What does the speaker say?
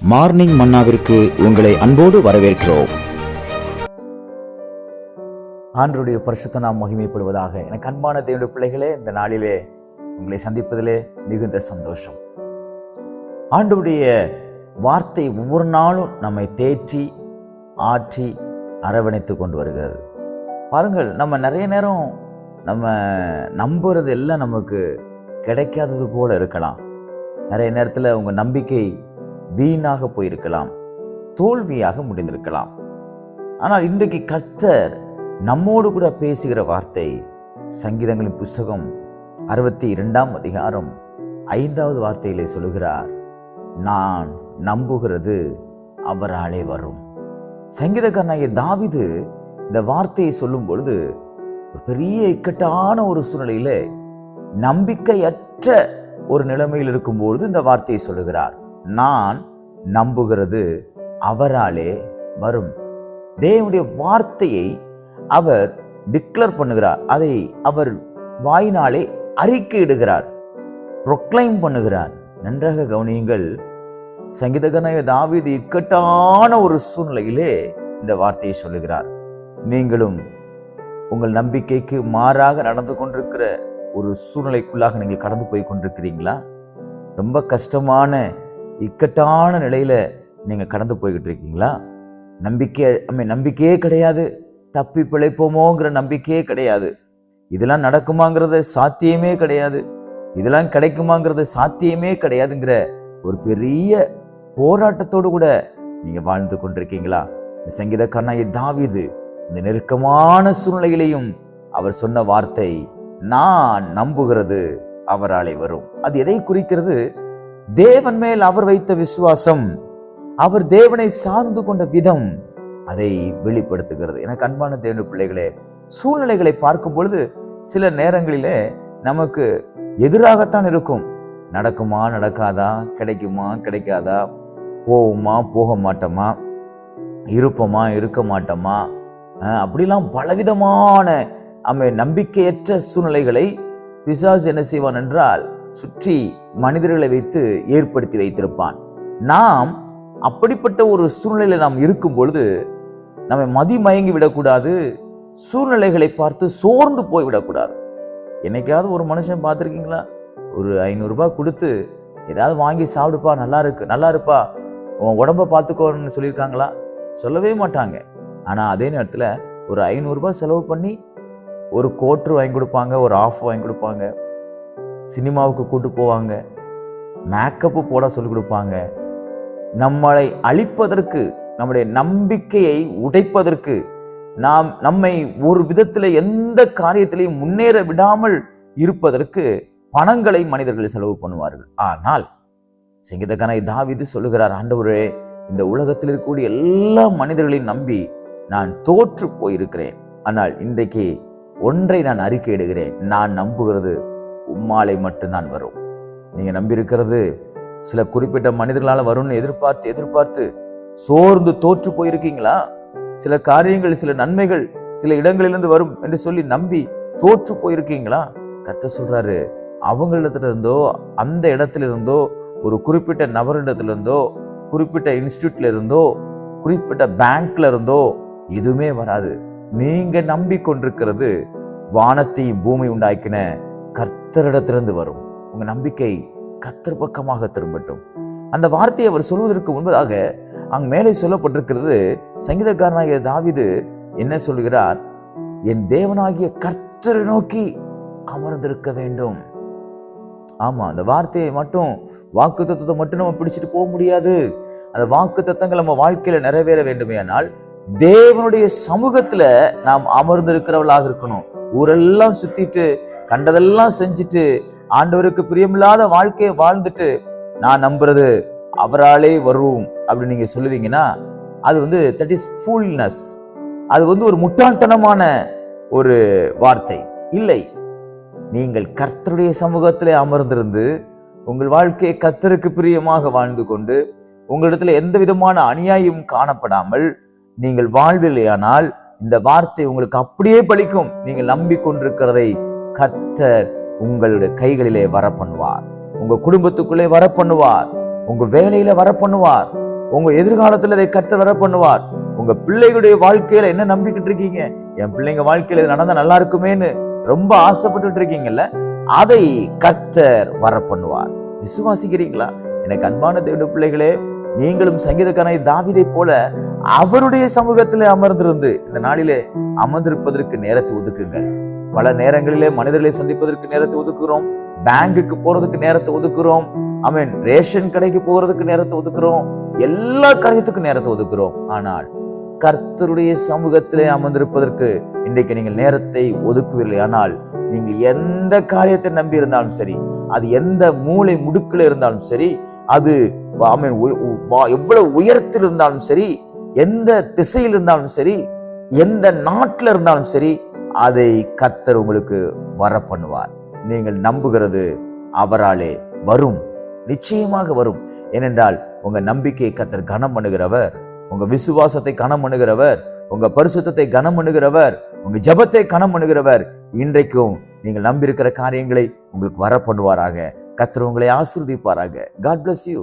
Morning மன்னாவிற்கு உங்களை அன்போடு வரவேற்கிறோம். ஆண்டருடைய பரிசுத்த நாம் மகிமைப்படுவதாக. எனக்கு அன்பான தேவனுடைய பிள்ளைகளே இந்த நாளிலே உங்களை சந்திப்பதிலே மிகுந்த சந்தோஷம். ஆண்டுடைய வார்த்தை ஒவ்வொரு நாளும் நம்மை தேற்றி ஆற்றி அரவணைத்து கொண்டு வருகிறது. பாருங்கள் நம்ம நிறைய நேரம் நம்ம நம்புறது எல்லாம் நமக்கு கிடைக்காதது போல இருக்கலாம். நிறைய நேரத்தில் உங்கள் நம்பிக்கை வீணாக போயிருக்கலாம் தோல்வியாக முடிந்திருக்கலாம். ஆனால் இன்றைக்கு கர்த்தர் நம்மோடு கூட பேசுகிற வார்த்தை சங்கீதங்களின் புஸ்தகம் அறுபத்தி இரண்டாம் அதிகாரம் ஐந்தாவது வார்த்தையிலே சொல்லுகிறார் நான் நம்புகிறது அவராலே வரும். சங்கீதக்காரனாகிய தாவிது இந்த வார்த்தையை சொல்லும் பொழுது ஒரு பெரிய இக்கட்டான ஒரு சூழ்நிலையில நம்பிக்கையற்ற ஒரு நிலைமையில் இருக்கும்பொழுது இந்த வார்த்தையை சொல்லுகிறார். நான் நம்புகிறது அவராலே வரும். தேவனுடைய வார்த்தையை அவர் டிக்ளேர் பண்ணுகிறார். அதை அவர் வாயினாலே அறிக்கையிடுகிறார். ப்ரொக்ளைம் பண்ணுகிறார். நன்றாக கவனியுங்கள். சங்கீதகனாய தாவீது இக்கட்டான ஒரு சூழ்நிலையிலே இந்த வார்த்தையை சொல்லுகிறார். நீங்களும் உங்கள் நம்பிக்கைக்கு மாறாக நடந்து கொண்டிருக்கிற ஒரு சூழ்நிலைக்குள்ளாக நீங்கள் கடந்து போய் கொண்டிருக்கிறீங்களா? ரொம்ப கஷ்டமான இக்கட்டான நிலையில் நீங்கள் கடந்து போய்கிட்டு இருக்கீங்களா? நம்பிக்கை I நம்பிக்கையே கிடையாது. தப்பி பிழைப்போமோங்கிற நம்பிக்கையே கிடையாது. இதெல்லாம் நடக்குமாங்கிறது சாத்தியமே கிடையாது. இதெல்லாம் கிடைக்குமாங்கிறது சாத்தியமே கிடையாதுங்கிற ஒரு பெரிய போராட்டத்தோடு கூட நீங்கள் வாழ்ந்து கொண்டிருக்கீங்களா? இந்த சங்கீதக்காரனாய தாவிது இந்த நெருக்கமான சூழ்நிலையிலையும் அவர் சொன்ன வார்த்தை நான் நம்புகிறது அவராலே வரும். அது எதை குறிக்கிறது? தேவன் மேல் அவர் வைத்த விசுவாசம் அவர் தேவனை சார்ந்து கொண்ட விதம் அதை வெளிப்படுத்துகிறது. எனக்கு அன்பான தேவன பிள்ளைகளே சூழ்நிலைகளை பார்க்கும் பொழுது சில நேரங்களிலே நமக்கு எதிராகத்தான் இருக்கும். நடக்குமா நடக்காதா கிடைக்குமா கிடைக்காதா போவோமா போக மாட்டோமா இருப்போமா இருக்க மாட்டோமா அப்படிலாம் பலவிதமான நம்ம நம்பிக்கையற்ற சூழ்நிலைகளை பிசாஸ் என்ன செய்வான் என்றால் சுற்றி மனிதர்களை வைத்து ஏற்படுத்தி வைத்திருப்பான். நாம் அப்படிப்பட்ட ஒரு சூழ்நிலையில் நாம் இருக்கும் பொழுது நம்மை மதிமயங்கி விடக்கூடாது சூழ்நிலைகளை பார்த்து சோர்ந்து போய் விடக்கூடாது. என்னைக்காவது ஒரு மனுஷன் பார்த்துருக்கீங்களா? ஒரு ஐநூறுரூபா கொடுத்து ஏதாவது வாங்கி சாப்பிடுப்பா நல்லா இருக்கு நல்லா இருப்பா உன் உடம்ப பார்த்துக்கோன்னு சொல்லியிருக்காங்களா? சொல்லவே மாட்டாங்க. ஆனால் அதே நேரத்தில் ஒரு ஐநூறுரூபா செலவு பண்ணி ஒரு கோட்ரு வாங்கி கொடுப்பாங்க ஒரு ஆஃப் வாங்கி கொடுப்பாங்க. சினிமாவுக்கு கூட்டு போவாங்க. மேக்கப்பு போட சொல்லிக் கொடுப்பாங்க. நம்மளை அழிப்பதற்கு நம்முடைய நம்பிக்கையை உடைப்பதற்கு நாம் நம்மை ஒரு விதத்தில் எந்த காரியத்திலையும் முன்னேற விடாமல் இருப்பதற்கு பணங்களை மனிதர்கள் செலவு பண்ணுவார்கள். ஆனால் சங்கீதகனை தாவிது சொல்லுகிறார் ஆண்டவரே இந்த உலகத்தில் இருக்கக்கூடிய எல்லா மனிதர்களையும் நம்பி நான் தோற்று போயிருக்கிறேன். ஆனால் இன்றைக்கு ஒன்றை நான் அறிக்கையிடுகிறேன். நான் நம்புகிறது உம்மாலை மட்டும்தான் வரும். நீங்க நம்பியிருக்கிறது சில குறிப்பிட்ட மனிதர்களால் வரும்னு எதிர்பார்த்து எதிர்பார்த்து சோர்ந்து தோற்று போயிருக்கீங்களா? சில காரியங்கள் சில நன்மைகள் சில இடங்களிலிருந்து வரும் என்று சொல்லி நம்பி தோற்று போயிருக்கீங்களா? கர்த்த சொல்றாரு அவங்களிடத்திலிருந்தோ அந்த இடத்துல இருந்தோ ஒரு குறிப்பிட்ட நபரிடத்திலிருந்தோ குறிப்பிட்ட இன்ஸ்டியூட்ல இருந்தோ குறிப்பிட்ட பேங்க்ல இருந்தோ எதுவுமே வராது. நீங்க நம்பிக்கொண்டிருக்கிறது வானத்தையும் பூமி உண்டாக்கின கத்தரிடத்திலிருந்து வரும். உங்க நம்பிக்கை கத்தர் பக்கமாக திரும்பட்டும். அந்த வார்த்தையை அவர் சொல்வதற்கு முன்பதாக அங் மேலே சொல்லப்பட்டிருக்கிறது சங்கீதக்காரனாகிய தாவிது என்ன சொல்கிறார்? என் தேவனாகிய கர்த்தரை நோக்கி அமர்ந்திருக்க வேண்டும். ஆமா அந்த வார்த்தையை மட்டும் வாக்கு தத்துவத்தை மட்டும் நம்ம பிடிச்சிட்டு போக முடியாது. அந்த வாக்கு தத்தங்கள் நம்ம வாழ்க்கையில நிறைவேற வேண்டுமேயானால் தேவனுடைய சமூகத்துல நாம் அமர்ந்திருக்கிறவளாக இருக்கணும். ஊரெல்லாம் சுத்திட்டு கண்டதெல்லாம் செஞ்சுட்டு ஆண்டவருக்கு பிரியமில்லாத வாழ்க்கையை வாழ்ந்துட்டு நான் நம்புறது அவராலே வரும் அப்படின்னு நீங்க சொல்லுவீங்கன்னா அது வந்து தட் இஸ் ஃபுல்னஸ் அது வந்து ஒரு முட்டாள்தனமான ஒரு வார்த்தை. இல்லை நீங்கள் கர்த்தருடைய சமூகத்திலே அமர்ந்திருந்து உங்கள் வாழ்க்கையை கர்த்தருக்கு பிரியமாக வாழ்ந்து கொண்டு உங்களிடத்துல எந்த விதமான அநியாயம் காணப்படாமல் நீங்கள் வாழ்வில்லையானால் இந்த வார்த்தை உங்களுக்கு அப்படியே பலிக்கும். நீங்கள் நம்பிக்கொண்டிருக்கிறதை கத்தர் உங்களுடைய கைகளிலே வர பண்ணுவார் உங்க குடும்பத்துக்குள்ளே வர பண்ணுவார் உங்க வேலையில வர பண்ணுவார் உங்க எதிர்காலத்துல இதை கத்தர் வர பண்ணுவார் உங்க பிள்ளைகளுடைய வாழ்க்கையில என்ன நம்பிக்கிட்டு இருக்கீங்க? என் பிள்ளைங்க வாழ்க்கையில இது நடந்தா நல்லா இருக்குமேன்னு ரொம்ப ஆசைப்பட்டு இருக்கீங்கல்ல அதை கர்த்தர் வர பண்ணுவார் விசுவாசிக்கிறீங்களா? எனக்கு அன்பான தேவ பிள்ளைகளே நீங்களும் சங்கீதக்காரனை தாவிதை போல அவருடைய சமூகத்திலே அமர்ந்திருந்து இந்த நாளிலே அமர்ந்திருப்பதற்கு நேரத்தை ஒதுக்குங்கள். பல நேரங்களிலே மனிதர்களை சந்திப்பதற்கு நேரத்தை ஒதுக்குறோம் பேங்குக்கு போறதுக்கு நேரத்தை ஒதுக்குறோம் ஐ மீன் ரேஷன் கடைக்கு போறதுக்கு நேரத்தை ஒதுக்குறோம் எல்லா காரியத்துக்கும் நேரத்தை ஒதுக்குறோம் ஆனால் கர்த்தருடைய சமூகத்திலே அமர்ந்திருப்பதற்கு இன்றைக்கு நீங்கள் நேரத்தை ஒதுக்குவீர்கள். ஆனால் நீங்கள் எந்த காரியத்தை நம்பி இருந்தாலும் சரி அது எந்த மூளை முடுக்கில் இருந்தாலும் சரி அது எவ்வளவு உயரத்தில் இருந்தாலும் சரி எந்த திசையில் இருந்தாலும் சரி எந்த நாட்டில் இருந்தாலும் சரி அதை கத்தர் உங்களுக்கு வர பண்ணுவார் நீங்கள் நம்புகிறது அவராலே வரும். நிச்சயமாக வரும். ஏனென்றால் உங்க நம்பிக்கையை கத்தர் கனம் பண்ணுகிறவர் உங்க விசுவாசத்தை கனம் பண்ணுகிறவர் உங்க பரிசுத்தத்தை கனம் பண்ணுகிறவர் உங்க ஜெபத்தை கனம் பண்ணுகிறவர் இன்றைக்கும் நீங்கள் நம்பியிருக்கிற காரியங்களை உங்களுக்கு வர பண்ணுவாராக கத்தர் உங்களை ஆசிர்வதிப்பாராக. God bless you